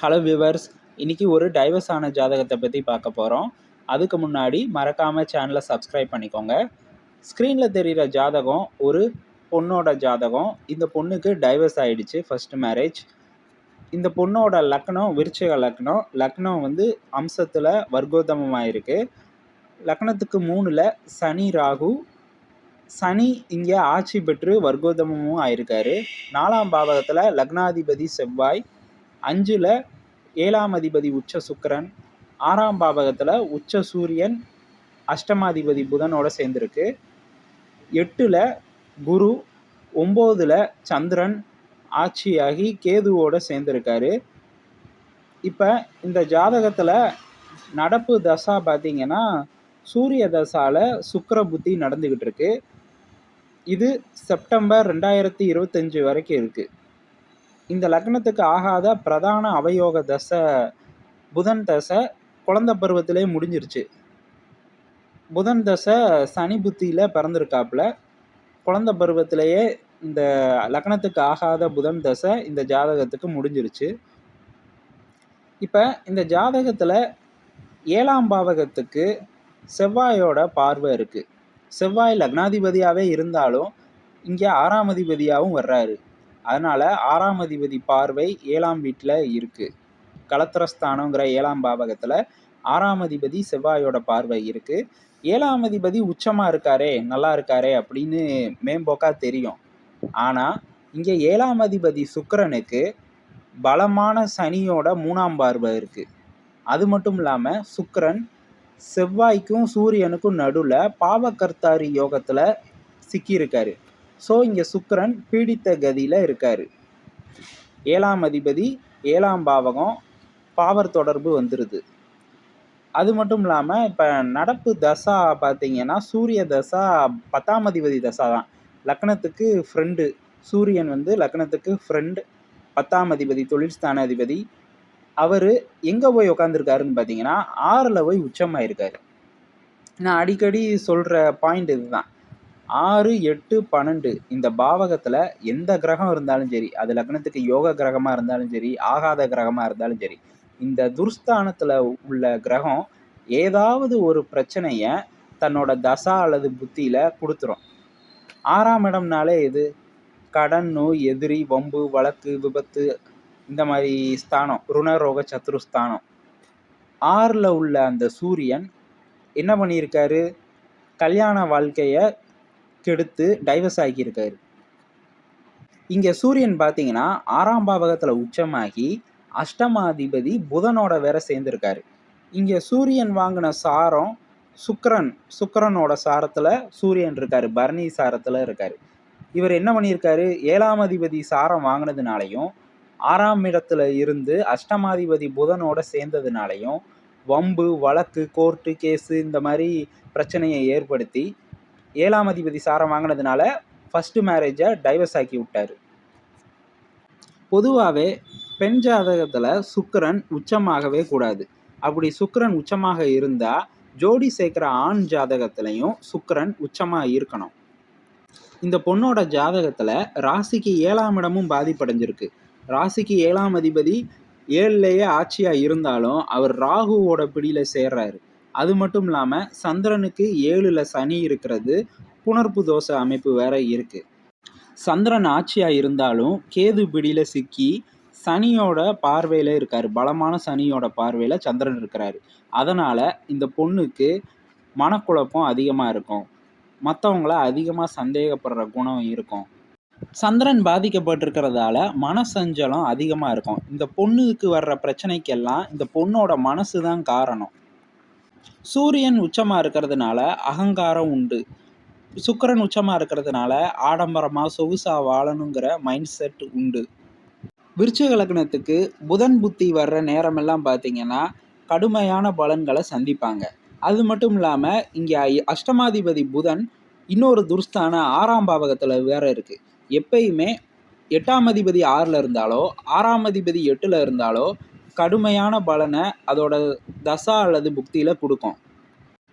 Hello viewers இன்னைக்கு ஒரு divorce ஆன ஜாதகத்தை பற்றி பார்க்க போகிறோம் அதுக்கு முன்னாடி மறக்காமல் சேனலை சப்ஸ்கிரைப் பண்ணிக்கோங்க. ஸ்க்ரீனில் தெரிகிற ஜாதகம் ஒரு பொண்ணோட ஜாதகம். இந்த பொண்ணுக்கு டைவர்ஸ் ஆகிடுச்சு ஃபர்ஸ்ட் மேரேஜ் இந்த பொண்ணோட லக்னம் விருச்சக லக்னம். லக்னம் வந்து அம்சத்தில் வர்க்கோதமமாக இருக்குது லக்னத்துக்கு மூணில் சனி ராகு. சனி இங்கே ஆட்சி பெற்று வர்க்கோதமமும் ஆயிருக்காரு. நாலாம் பாவகத்தில் லக்னாதிபதி செவ்வாய். அஞ்சில் ஏழாம் அதிபதி உச்ச சுக்கரன் ஆறாம் பாவகத்தில் உச்ச சூரியன் அஷ்டமாதிபதி புதனோட சேர்ந்துருக்கு. எட்டில் குரு ஒம்போதில் சந்திரன் ஆட்சியாகி கேதுவோட சேர்ந்துருக்காரு. இப்போ இந்த ஜாதகத்தில் நடப்பு தசா பார்த்தீங்கன்னா சூரிய தசாவில் சுக்கர புத்தி நடந்துக்கிட்டு இருக்கு. இது செப்டம்பர் ரெண்டாயிரத்தி இருபத்தஞ்சு வரைக்கும் இருக்குது இந்த லக்னத்துக்கு ஆகாத பிரதான அவயோக தசை புதன் தசை குழந்தை பருவத்திலே முடிஞ்சிருச்சு. புதன் தசை சனி புத்தியில் பிறந்திருக்காப்புல. குழந்தை பருவத்திலேயே இந்த லக்னத்துக்கு ஆகாத புதன் தசை இந்த ஜாதகத்துக்கு முடிஞ்சிருச்சு. இப்போ இந்த ஜாதகத்தில் ஏழாம் பாவகத்துக்கு செவ்வாயோட பார்வை இருக்குது செவ்வாய் லக்னாதிபதியாகவே இருந்தாலும் இங்கே ஆறாம் அதிபதியாகவும் வர்றாரு. அதனால ஆறாம் அதிபதி பார்வை ஏழாம் வீட்டில் இருக்கு. கலத்திரஸ்தானங்கிற ஏழாம் பாவகத்தில் ஆறாம் அதிபதி செவ்வாயோட பார்வை இருக்கு. ஏழாம் அதிபதி உச்சமாக இருக்காரே நல்லா இருக்காரே அப்படின்னு மேம்போக்கா தெரியும். ஆனால் இங்கே ஏழாம் அதிபதி சுக்கரனுக்கு பலமான சனியோட மூணாம் பார்வை இருக்கு. அது மட்டும் இல்லாமல் சுக்கரன் செவ்வாய்க்கும் சூரியனுக்கும் நடுவில் பாவகர்த்தாரி யோகத்தில் சிக்கியிருக்காரு. ஸோ இங்கே சுக்கரன் பீடித்த கதியில் இருக்கார். ஏழாம் அதிபதி ஏழாம் பாவகம் பாவர் தொடர்பு வந்துடுது அது மட்டும் இல்லாமல் இப்போ நடப்பு தசா பார்த்தீங்கன்னா சூரிய தசா பத்தாம் அதிபதி தசா தான். லக்னத்துக்கு ஃப்ரெண்டு சூரியன் வந்து லக்னத்துக்கு ஃப்ரெண்டு பத்தாம் அதிபதி தொழில்ஸ்தான அதிபதி. அவர் எங்கே போய் உட்காந்துருக்காருன்னு பார்த்தீங்கன்னா ஆறில் போய் உச்சமாயிருக்காரு. நான் அடிக்கடி சொல்கிற பாயிண்ட் இதுதான். ஆறு எட்டு பன்னெண்டு. இந்த பாவகத்தில் எந்த கிரகம் இருந்தாலும் சரி அது லக்னத்துக்கு யோக கிரகமாக இருந்தாலும் சரி ஆகாத கிரகமாக இருந்தாலும் சரி இந்த துர்ஸ்தானத்தில் உள்ள கிரகம் ஏதாவது ஒரு பிரச்சனையை தன்னோட தசா அல்லது புத்தியில் கொடுத்துரும். ஆறாம் இடம்னாலே இது கடன் நோய் எதிரி வம்பு வழக்கு விபத்து இந்த மாதிரி ஸ்தானம் ருணரோக சத்துருஸ்தானம் ஆறில் உள்ள அந்த சூரியன் என்ன பண்ணியிருக்காரு? கல்யாண வாழ்க்கையை கெடுத்து டைவர்ஸ் ஆகியிருக்காரு. இங்கே சூரியன் பார்த்தீங்கன்னா ஆறாம் பாவகத்தில் உச்சமாகி அஷ்டமாதிபதி புதனோட வேற சேர்ந்துருக்காரு. இங்கே சூரியன் வாங்கின சாரம் சுக்கரன் சுக்கரனோட சாரத்தில் சூரியன் இருக்காரு பரணி சாரத்தில் இருக்காரு. இவர் என்ன பண்ணியிருக்காரு? ஏழாம் அதிபதி சாரம் வாங்கினதுனாலையும் ஆறாம் இடத்துல இருந்து அஷ்டமாதிபதி புதனோட சேர்ந்ததுனாலையும் வம்பு வழக்கு கோர்ட்டு கேஸு இந்த மாதிரி பிரச்சனையை ஏற்படுத்தி ஏழாம் அதிபதி சாரம் வாங்கினதுனால ஃபஸ்ட்டு மேரேஜை டைவர்ஸ் ஆக்கி விட்டார். பொதுவாகவே பெண் ஜாதகத்தில் சுக்கிரன் உச்சமாகவே கூடாது. அப்படி சுக்கரன் உச்சமாக இருந்தால் ஜோடி சேர்க்குற ஆண் ஜாதகத்திலையும் சுக்கரன் உச்சமாக இருக்கணும். இந்த பொண்ணோட ஜாதகத்தில் ராசிக்கு ஏழாம் இடமும் பாதிப்படைஞ்சிருக்கு. ராசிக்கு ஏழாம் அதிபதி ஏழுலேயே ஆட்சியாக இருந்தாலும் அவர் ராகுவோட பிடியில் சேர்றாரு. அது மட்டும் இல்லாமல் சந்திரனுக்கு ஏழுல சனி இருக்கிறது புணர்ப்பு தோசை அமைப்பு வேற இருக்கு. சந்திரன் ஆட்சியாக இருந்தாலும் கேது பிடியில் சிக்கி சனியோட பார்வையில் இருக்கார். பலமான சனியோட பார்வையில் சந்திரன் இருக்கிறாரு. அதனால் இந்த பொண்ணுக்கு மனக்குழப்பம் அதிகமாக இருக்கும். மற்றவங்கள அதிகமாக சந்தேகப்படுற குணம் இருக்கும். சந்திரன் பாதிக்கப்பட்டிருக்கிறதால மனசஞ்சலம் அதிகமாக இருக்கும். இந்த பொண்ணுக்கு வர்ற பிரச்சனைக்கெல்லாம் இந்த பொண்ணோட மனசு தான் காரணம். சூரியன் உச்சமாக இருக்கிறதுனால அகங்காரம் உண்டு. சுக்கரன் உச்சமாக இருக்கிறதுனால ஆடம்பரமாக சொகுசாக வாழணுங்கிற மைண்ட் செட் உண்டு. விருச்சிக லக்னத்துக்கு புதன் புத்தி வர்ற நேரமெல்லாம் பார்த்தீங்கன்னா கடுமையான பலன்களை சந்திப்பாங்க. அது மட்டும் இல்லாமல் இங்கே அஷ்டமாதிபதி புதன் இன்னொரு துர்ஸ்தான ஆறாம் பாவகத்தில் வேற இருக்குது எப்பயுமே எட்டாம் அதிபதி ஆறில் இருந்தாலோ ஆறாம் அதிபதி எட்டில் இருந்தாலோ கடுமையான பலனை அதோட தசா அல்லது புக்தியில் கொடுக்கும்.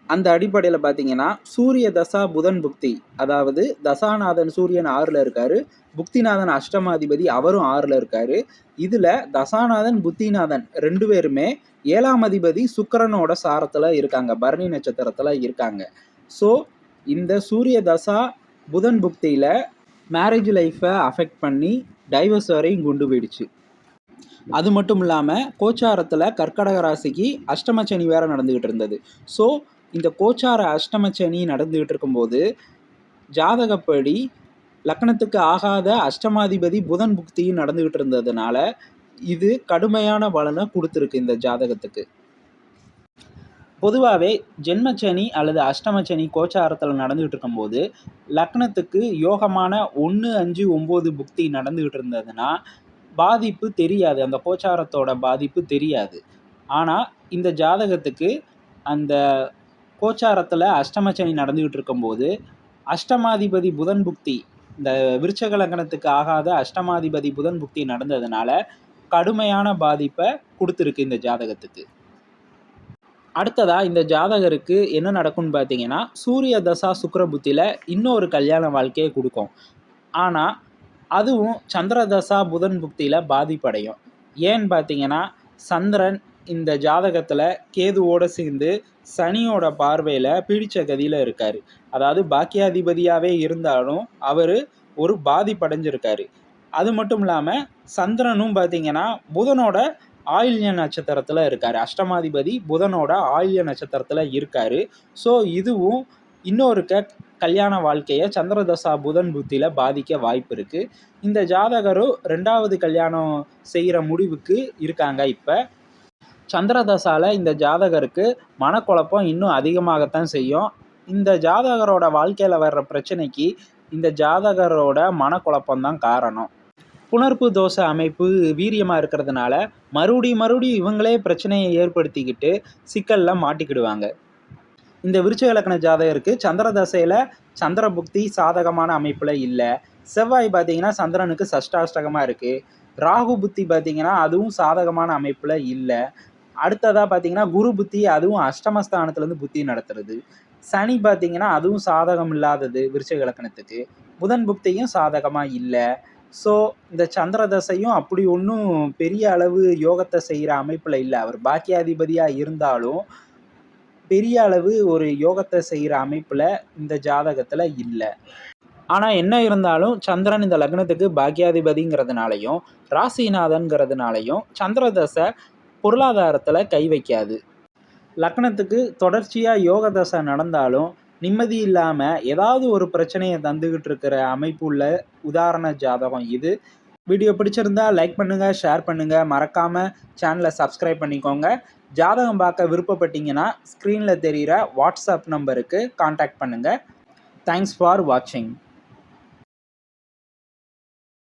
அந்த அடிப்படையில் பார்த்தீங்கன்னா சூரிய தசா புதன் புக்தி. அதாவது தசாநாதன் சூரியன் ஆறில் இருக்காரு புக்திநாதன் அஷ்டமாதிபதி அவரும் ஆறில் இருக்காரு. இதில் தசாநாதன் புத்திநாதன் ரெண்டு பேருமே ஏழாம் அதிபதி சுக்கிரனோட சாரத்தில் இருக்காங்க பரணி நட்சத்திரத்தில் இருக்காங்க. ஸோ இந்த சூரிய தசா புதன் புக்தியில் மேரேஜ் லைஃப்பை அஃபெக்ட் பண்ணி டைவர்ஸ் வரையும் கொண்டு போயிடுச்சு. அது மட்டும் இல்லாமல் கோச்சாரத்தில் கர்க்கடக ராசிக்கு அஷ்டமச்சனி வேற நடந்துக்கிட்டு இருந்தது. ஸோ இந்த கோச்சார அஷ்டமச்சனி நடந்துக்கிட்டு இருக்கும்போது ஜாதகப்படி லக்னத்துக்கு ஆகாத அஷ்டமாதிபதி புதன் புக்தியும் நடந்துக்கிட்டு இருந்ததுனால இது கடுமையான பலனை கொடுத்துருக்கு இந்த ஜாதகத்துக்கு. பொதுவாகவே ஜென்மச்சனி அல்லது அஷ்டமச்சனி கோச்சாரத்தில் நடந்துகிட்டு இருக்கும்போது லக்னத்துக்கு யோகமான ஒன்று அஞ்சு ஒம்பது புக்தி நடந்துகிட்டு இருந்ததுன்னா பாதிப்பு தெரியாது. அந்த கோச்சாரத்தோட பாதிப்பு தெரியாது. ஆனால் இந்த ஜாதகத்துக்கு அந்த கோச்சாரத்தில் அஷ்டமச்சனி நடந்துக்கிட்டு இருக்கும்போது அஷ்டமாதிபதி புதன் புக்தி இந்த விருச்சக லக்னத்துக்கு ஆகாத அஷ்டமாதிபதி புதன் புக்தி நடந்ததுனால கடுமையான பாதிப்பை கொடுத்துருக்கு இந்த ஜாதகத்துக்கு. அடுத்ததாக இந்த ஜாதகருக்கு என்ன நடக்கும்னு பார்த்தீங்கன்னா சூரிய தசா சுக்கிர புத்தியில் இன்னொரு கல்யாண வாழ்க்கையை கொடுக்கும். ஆனால் அதுவும் சந்திர தசா புதன் புக்தியில் பாதிப்படையும். ஏன்னு பார்த்தீங்கன்னா சந்திரன் இந்த ஜாதகத்தில் கேதுவோடு சேர்ந்து சனியோட பார்வையில் பிடிச்ச கதியில் இருக்கார். அதாவது பாக்கியாதிபதியாகவே இருந்தாலும் அவர் ஒரு பாதிப்படைஞ்சிருக்காரு. அது மட்டும் இல்லாமல் சந்திரனும் பார்த்தீங்கன்னா புதனோட ஆயில்ய நட்சத்திரத்தில் இருக்கார். அஷ்டமாதிபதி புதனோட ஆயில்ய நட்சத்திரத்தில் இருக்கார். ஸோ இதுவும் இன்னொரு க கல்யாண வாழ்க்கையை சந்திரதசா புதன் புத்தியில் பாதிக்க வாய்ப்பு இருக்குது இந்த ஜாதகரும் ரெண்டாவது கல்யாணம் செய்கிற முடிவுக்கு இருக்காங்க இப்போ. சந்திரதசாவில் இந்த ஜாதகருக்கு மனக்குழப்பம் இன்னும் அதிகமாகத்தான் செய்யும். இந்த ஜாதகரோட வாழ்க்கையில் வர்ற பிரச்சனைக்கு இந்த ஜாதகரோட மனக்குழப்பம்தான் காரணம். புணர்ப்பு தோசை அமைப்பு வீரியமாக இருக்கிறதுனால மறுபடியும் மறுபடியும் இவங்களே பிரச்சனையை ஏற்படுத்திக்கிட்டு சிக்கலில் மாட்டிக்கிடுவாங்க. இந்த விருச்ச இலக்கண ஜாதகருக்கு சந்திர தசையில் சந்திர புக்தி சாதகமான அமைப்பில் இல்லை. செவ்வாய் பார்த்தீங்கன்னா சந்திரனுக்கு சஷ்டாஷ்டகமாக இருக்குது ராகு புத்தி பார்த்தீங்கன்னா அதுவும் சாதகமான அமைப்பில் இல்லை. அடுத்ததாக பார்த்தீங்கன்னா குரு புத்தி அதுவும் அஷ்டமஸ்தானத்துலேருந்து புத்தி நடத்துறது. சனி பார்த்தீங்கன்னா அதுவும் சாதகம் இல்லாதது விருச்சக இலக்கணத்துக்கு புதன் புக்தியும் சாதகமாக இல்லை. ஸோ இந்த சந்திர தசையும் அப்படி ஒன்றும் பெரிய அளவு யோகத்தை செய்கிற அமைப்பில் இல்லை. அவர் பாக்கியாதிபதியாக இருந்தாலும் பெரிய அளவு ஒரு யோகத்தை செய்கிற அமைப்பில் இந்த ஜாதகத்தில் இல்லை. ஆனால் என்ன இருந்தாலும் சந்திரன் இந்த லக்னத்துக்கு பாக்கியாதிபதிங்கிறதுனாலையும் ராசிநாதன்கிறதுனாலையும் சந்திர தசை பொருளாதாரத்தில் கை வைக்காது. லக்னத்துக்கு தொடர்ச்சியாக யோக தசை நடந்தாலும் நிம்மதி இல்லாமல் ஏதாவது ஒரு பிரச்சனையை தந்துக்கிட்டு இருக்கிற அமைப்பு உள்ள உதாரண ஜாதகம் இது. வீடியோ பிடிச்சிருந்தா லைக் பண்ணுங்கள் ஷேர் பண்ணுங்கள் மறக்காமல் சேனலை சப்ஸ்கிரைப் பண்ணிக்கோங்க. ஜாதகம் பார்க்க விருப்பப்பட்டீங்கன்னா ஸ்க்ரீனில் தெரிகிற வாட்ஸ்அப் நம்பருக்கு காண்டாக்ட் பண்ணுங்கள் தேங்க்ஸ் ஃபார் வாட்சிங்